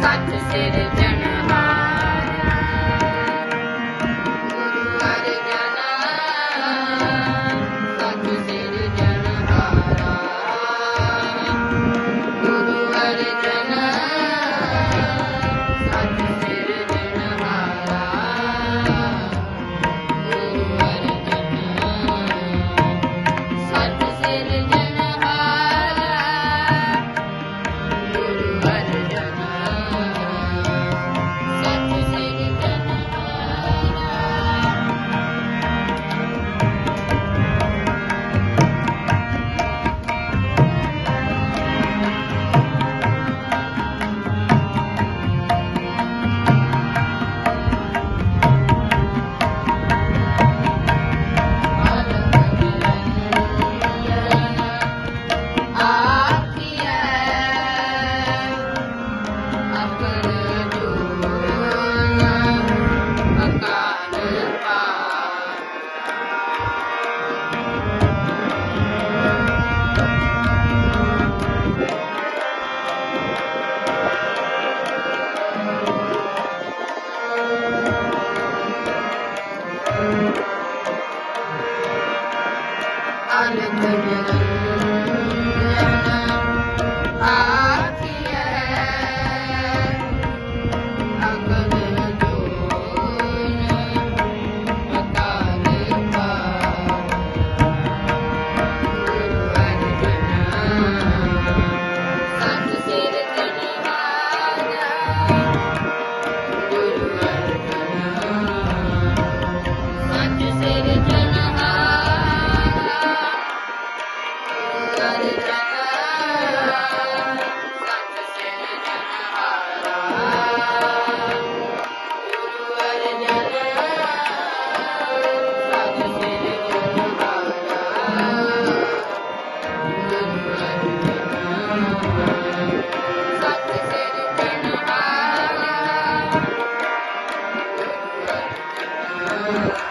got to sit it down. Alem Thank you.